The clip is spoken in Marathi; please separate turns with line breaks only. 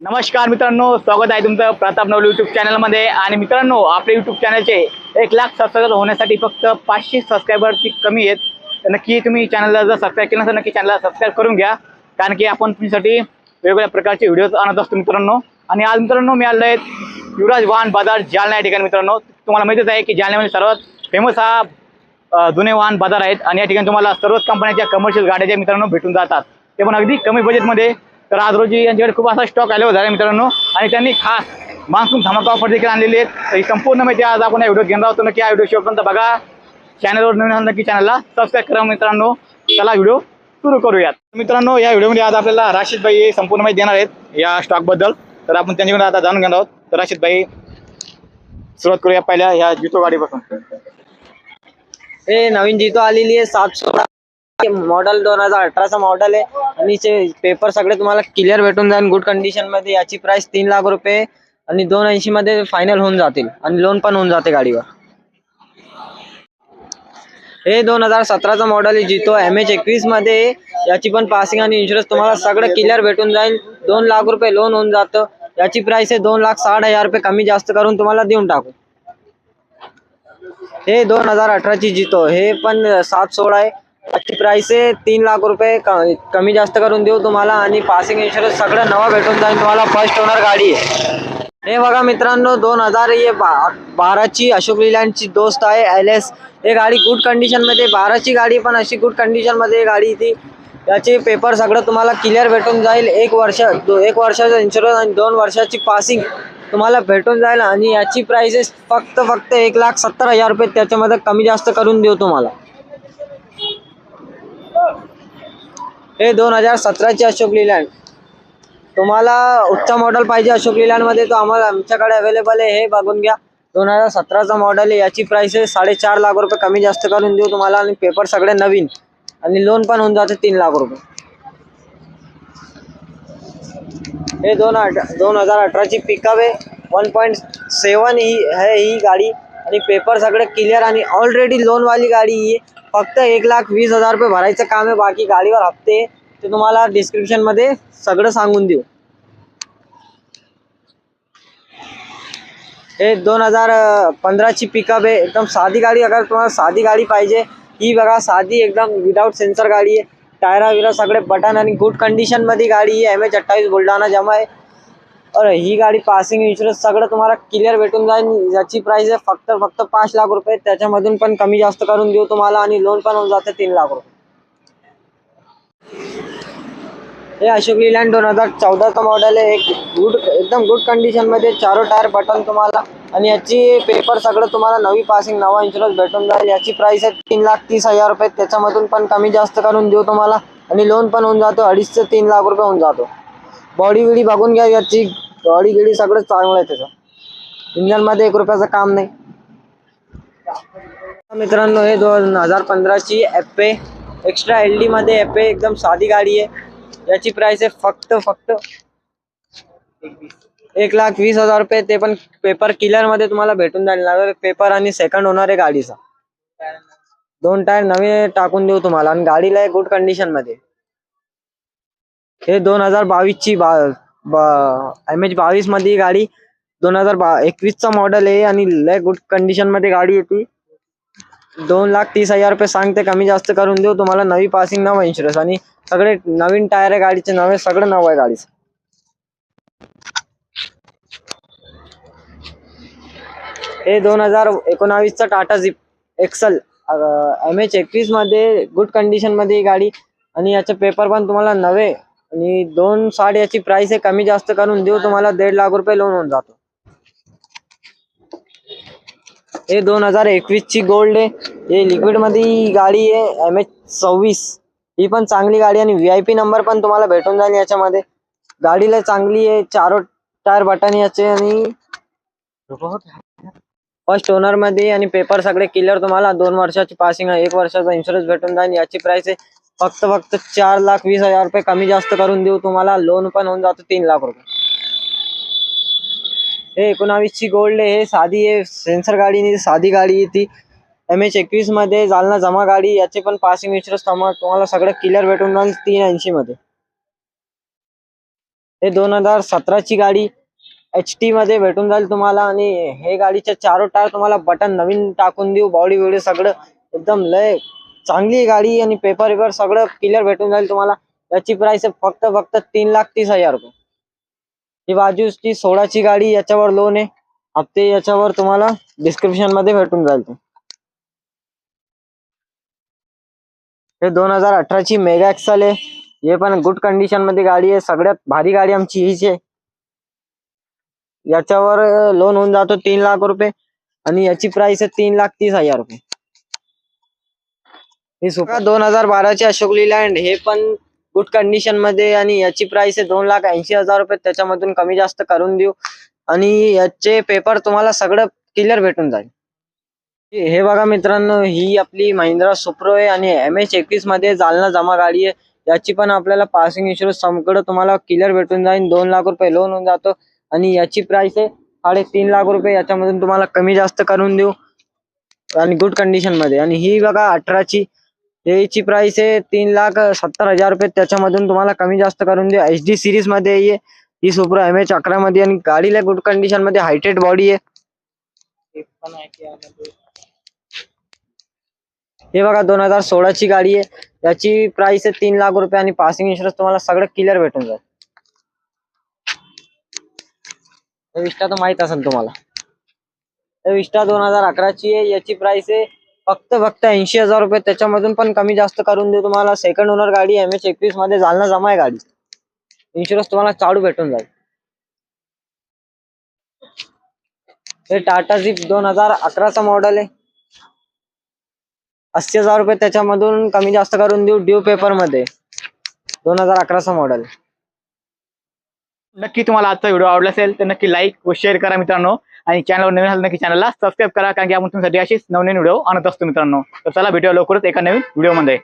नमस्कार मित्रांनो स्वागत आहे तुमचं प्रताप नवल यूट्यूब चॅनलमध्ये आणि मित्रांनो आपल्या यूट्यूब चॅनलचे एक लाख सबस्क्रायबर होण्यासाठी फक्त पाचशे सबस्क्रायबरची कमी आहेत. तर नक्की तुम्ही चॅनलला जर सबस्क्राईब केलं तर नक्की चॅनलला सबस्क्राईब करून घ्या. कारण की आपण तुमच्यासाठी वेगवेगळ्या प्रकारचे व्हिडिओज आणत असतो मित्रांनो. आणि आज मित्रांनो मी आलो आहे युवराज वाहन बाजार जालना या ठिकाणी मित्रांनो. तुम्हाला माहितीच आहे की जालन्यामध्ये सर्वात फेमस हा जुने वाहन बाजार आहेत. आणि या ठिकाणी तुम्हाला सर्वच कंपन्यांच्या कमर्शियल गाड्या ज्या मित्रांनो भेटून जातात ते पण अगदी कमी बजेटमध्ये तर आज रोजी यांच्याकडे खूप असा स्टॉक आलेला होता मित्रांनो. आणि त्यांनी खास मान्सून धमाका ऑफर देखील आणलेली आहेत. तर ही संपूर्ण माहिती आज आपण या व्हिडिओ घेणार आहोत. नक्की या व्हिडिओ शेवटपर्यंत बघा. चॅनलवर नवीन असाल नक्की चॅनलला सबस्क्राईब करा मित्रांनो. चला व्हिडिओ सुरू करूयात. मित्रांनो या व्हिडिओमध्ये आज आपल्याला राशीदबाई हे संपूर्ण माहिती देणार आहेत. या स्टॉकबद्दल तर आपण त्यांच्याकडे आता जाणून घेणार आहोत. तर राशीदबाई सुरुवात करूया पहिल्या ह्या जितो गाडीपासून.
हे नवीन जितो आलेली आहे सात सोळा. मॉडेल दोन हजार अठराचा मॉडेल आहे. आणि पेपर सगळे तुम्हाला क्लिअर भेटून जाईल. गुड कंडिशनमध्ये याची प्राइस तीन लाख रुपये आणि दोन ऐंशी मध्ये फायनल होऊन जातील. आणि लोन पण होऊन जाते गाडीवर. हे दोन हजार सतराचा मॉडेल आहे जितो एम एच एकवीसमध्ये. याची पण पासिंग आणि इन्शुरन्स तुम्हाला सगळं क्लिअर भेटून जाईल. दोन लाख रुपये लोन होऊन जातं. याची प्राइस आहे दोन लाख साठ हजार रुपये. कमी जास्त करून तुम्हाला देऊन टाकू. हे दोन हजार अठराची जितो. हे पण सात सोळा आहे. याची प्राईस आहे. तीन लाख रुपये क- कमी जास्त करून देऊ तुम्हाला आणि पासिंग इन्शुरन्स सगळं नवा भेटून जाईल. तुम्हाला फर्स्ट ओनर गाडी आहे. हे बघा मित्रांनो दोन हजार हे बा- बाराची अशोक लिलँडची दोस्त आहे एल एस हे गाडी गुड कंडिशनमध्ये बाराची गाडी पण अशी गुड कंडिशनमध्ये गाडी ती. याचे पेपर सगळं तुम्हाला क्लिअर भेटून जाईल. एक वर्ष दो एक वर्षाचा इन्शुरन्स आणि दोन वर्षाची पासिंग तुम्हाला भेटून जाईल. आणि याची प्राइसेस फक्त फक्त एक लाख सत्तर हजार रुपये. त्याच्यामध्ये कमी जास्त करून देऊ तुम्हाला. हे दोन हजार सतराचे अशोक लिलँड. तुम्हाला उच्च मॉडेल पाहिजे अशोक लिलँडमध्ये तो आम्हाला आमच्याकडे अवेलेबल आहे हे बघून घ्या. दोन हजार सतराचा मॉडेल आहे याची प्राईस आहे साडेचार लाख रुपये कमी जास्त करून देऊ तुम्हाला आणि पेपर सगळे नवीन. आणि लोन पण होऊन जाते तीन लाख रुपये. हे दोन दोन हजार अठराची पिकअप आहे. वन पॉईंट सेवन ही है ही गाडी. आणि पेपर सगळे क्लिअर आणि ऑलरेडी लोनवाली गाडी ही आहे. फक्त एक लाख वीस हजार रुपये भरायचं काम आहे बाकी गाडीवर हप्ते ते तुम्हाला डिस्क्रिप्शनमध्ये सगळं सांगून देऊ. हे दोन हजार पंधराची पिकअप आहे. एकदम साधी गाडी अगर तुम्हाला साधी गाडी पाहिजे ही बघा साधी एकदम विदाऊट सेन्सर गाडी आहे. टायरा विरा सगळे बटन आणि गुड कंडिशनमध्ये गाडी आहे. एम एच अठ्ठावीस बुलढाणा जमा आहे. अरे ही गाडी पासिंग इन्शुरन्स सगळं तुम्हाला क्लिअर भेटून जाईल. याची प्राइस आहे फक्त फक्त पाच लाख रुपये. त्याच्यामधून पण कमी जास्त करून देऊ तुम्हाला आणि लोन पण होऊन जाते तीन लाख रुपये. हे अशोक लिलँड दोन हजार चौदाचं मॉडेल आहे. एक गुड एकदम गुड कंडिशनमध्ये चारो टायर बटन तुम्हाला. आणि याची पेपर सगळं तुम्हाला नवी पासिंग नवा इन्शुरन्स भेटून जाईल. याची प्राइस आहे तीन लाख तीस हजार रुपये. त्याच्यामधून पण कमी जास्त करून देऊ तुम्हाला. आणि लोन पण होऊन जातो. अडीच ते तीन लाख रुपये होऊन जातो. बॉडी बिडी बघून घ्या याची बॉडी गिडी सगळं चांगलं आहे त्याचं. इंजनमध्ये एक रुपयाचं काम नाही. मित्रांनो हे दोन हजार पंधराची एफ एक्स्ट्रा एलमध्ये एफ एकदम साधी गाडी आहे. याची प्राइस आहे फक्त फक्त एक लाख वीस हजार रुपये. ते पण पेपर किलरमध्ये तुम्हाला भेटून जाईल. नवे पेपर आणि सेकंड होणार आहे गाडीचा. दोन टायर नवे टाकून देऊ तुम्हाला. आणि गाडीला गुड कंडिशनमध्ये. हे दोन हजार बावीसची बा एम एच बावीसमध्ये गाडी दोन हजार बा एकवीसचा मॉडेल आहे आणि लय गुड कंडिशनमध्ये गाडी येते. दोन लाख तीस हजार रुपये सांगते कमी जास्त करून देऊ तुम्हाला नवी पासिंग नवा इन्शुरन्स आणि सगळे नवीन टायर आहे गाडीचे नवे सगळं नवं आहे गाडीचं. हे दोन हजार एकोणावीसचा Tata Zip XL M H एकवीसमध्ये गुड कंडिशनमध्ये गाडी. आणि याचे पेपर पण तुम्हाला नवे आणि दोन साठ याची प्राइस आहे कमी जास्त करून देऊ तुम्हाला दीड लाख रुपये लोन होऊन जातो. हे दोन हजार एकवीस ची गोल्ड आहे. हे लिक्विडमध्ये गाडी आहे एम एच सव्वीस. ही पण चांगली गाडी आणि व्ही आय पी नंबर पण तुम्हाला भेटून जाईल याच्यामध्ये. गाडीला चांगली आहे चारो टायर बटन याचे आणि फर्स्ट ओनरमध्ये आणि पेपर सगळे क्लिअर तुम्हाला. दोन वर्षाची पासिंग आहे एक वर्षाचा इन्शुरन्स भेटून जाईल. याची प्राइस आहे फक्त फक्त चार लाख वीस हजार रुपये कमी जास्त करून देऊ तुम्हाला. लोन पण होऊन जातो तीन लाख रुपये. हे एकोणावीस ची गोल्ड आहे. हे साधी आहे. सेन्सर गाडी नाही साधी गाडी ती. एम एच एकवीसमध्ये जालना जमा गाडी याचे पण पासिंग इन्शुरन्स तुम्हाला सगळं क्लिअर भेटून जाईल तीन ऐंशी मध्ये. हे दोन हजार सतराची गाडी एच टी मध्ये भेटून जाईल तुम्हाला आणि हे गाडीचे चारो टायर तुम्हाला बटन नवीन टाकून देऊ. बॉडी बिडी सगळं. एकदम लय चांगली गाडी आणि पेपर वेपर सगळं क्लिअर भेटून जाईल तुम्हाला. याची प्राइस फक्त फक्त तीन लाख तीस हजार रुपये. ही बाजूची सोळाची गाडी याच्यावर लोन आहे. हप्ते याच्यावर तुम्हाला डिस्क्रिप्शनमध्ये भेटून जाईल ते. हे दोन हजार अठराची मेगा एक्सल आहे. हे पण गुड कंडिशनमध्ये गाडी आहे. सगळ्यात भारी गाडी आमची हीच आहे. याच्यावर लोन होऊन जातो तीन लाख रुपये. आणि याची प्राइस आहे तीन लाख तीस हजार रुपये. ही सुका दोन हजार बाराची अशोक लिलँड हे पण गुड कंडिशनमध्ये आणि याची प्राइस आहे दोन लाख ऐंशी हजार रुपये. त्याच्यामधून कमी जास्त करून देऊ. आणि याचे पेपर तुम्हाला सगळं क्लिअर भेटून जाईल. हे बघा मित्रांनो ही आपली महिंद्रा सुप्रो आहे आणि एम एच एकवीसमध्ये जालना जमा गाडी आहे. याची पण आपल्याला पासिंग इन्शुरन्स सगळं तुम्हाला क्लिअर भेटून जाईल. दोन लाख रुपये लोन होऊन जातो. आणि याची प्राइस आहे साडेतीन लाख रुपये. याच्यामधून तुम्हाला कमी जास्त करून देऊ. आणि गुड कंडिशनमध्ये. आणि ही बघा अठराची याची प्राइस आहे तीन लाख सत्तर हजार रुपये. त्याच्यामधून तुम्हाला कमी जास्त करून दे एच डी सिरीजमध्ये आहे ही सुपर एम एच अकरा मध्ये आणि गाडीला गुड कंडिशनमध्ये हायटेड बॉडी आहे. हे बघा दोन हजार सोळाची गाडी आहे. याची प्राइस आहे तीन लाख रुपये आणि पासिंग इन्शुरन्स तुम्हाला सगळं क्लिअर भेटून जाईल. विष्टा तर माहीत असेल तुम्हाला. विष्टा दोन हजार अकराची आहे. याची प्राइस आहे फक्त फक्त ऐंशी हजार रुपये त्याच्यामधून पण कमी जास्त करून देऊ तुम्हाला. सेकंड ओनर गाडी एम एच एकवीसमध्ये जालना जमा आहे गाडी. इन्शुरन्स तुम्हाला चालू भेटून जाईल. हे टाटा जीप दोन हजार अकराचा मॉडेल आहे. अस्सी हजार रुपये त्याच्यामधून कमी जास्त करून देऊ ड्यू पेपरमध्ये. दोन हजार अकराचा मॉडेल
नक्की तुम्हाला आजचा व्हिडिओ आवडला असेल तर नक्की लाईक व शेअर करा मित्रांनो. आणि चॅनलवर नवीन असेल नक्की चॅनलला सबस्क्राईब करा कारण की आपण तुमच्यासाठी अशीच नवीन व्हिडिओ आणत असतो मित्रांनो. तर चला भेटूया लवकरच एका नवीन व्हिडिओमध्ये.